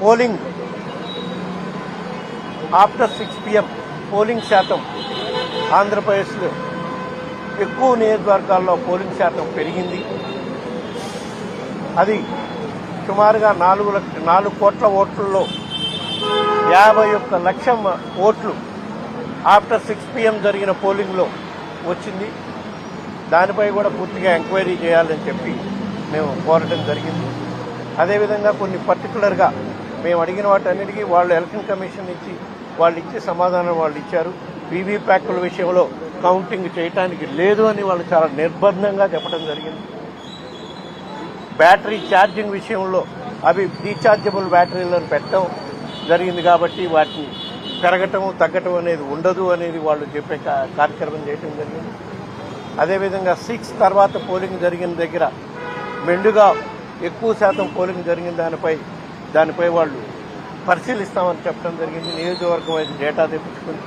Polling after six P M polling శాతం ఆంధ్రప్రదేశ్లో ఎక్కువ నియోజకవర్గాల్లో పోలింగ్ శాతం పెరిగింది. అది సుమారుగా నాలుగు లక్ష నాలుగు కోట్ల ఓట్లలో యాభై ఒక్క లక్షం ఓట్లు ఆఫ్టర్ సిక్స్ పిఎం జరిగిన పోలింగ్లో వచ్చింది. దానిపై కూడా పూర్తిగా ఎంక్వైరీ చేయాలని చెప్పి మేము కోరటం జరిగింది. అదేవిధంగా కొన్ని పర్టికులర్గా మేము అడిగిన వాటన్నిటికీ వాళ్ళు ఎలక్షన్ కమిషన్ ఇచ్చి వాళ్ళు ఇచ్చే సమాధానం వాళ్ళు ఇచ్చారు. వీవీప్యాక్ల విషయంలో కౌంటింగ్ చేయటానికి లేదు అని వాళ్ళు చాలా నిర్బంధంగా చెప్పడం జరిగింది. బ్యాటరీ ఛార్జింగ్ విషయంలో అవి రీఛార్జబుల్ బ్యాటరీలను పెట్టడం జరిగింది కాబట్టి వాటిని పెరగటం తగ్గటం అనేది ఉండదు అనేది వాళ్ళు చెప్పే కార్యక్రమం చేయటం జరిగింది. అదేవిధంగా సిక్స్ తర్వాత పోలింగ్ జరిగిన దగ్గర మెండుగా ఎక్కువ శాతం పోలింగ్ జరిగిన దానిపై దానిపై వాళ్ళు పరిశీలిస్తామని చెప్పడం జరిగింది. నియోజకవర్గం అయితే డేటా తెప్పించుకుని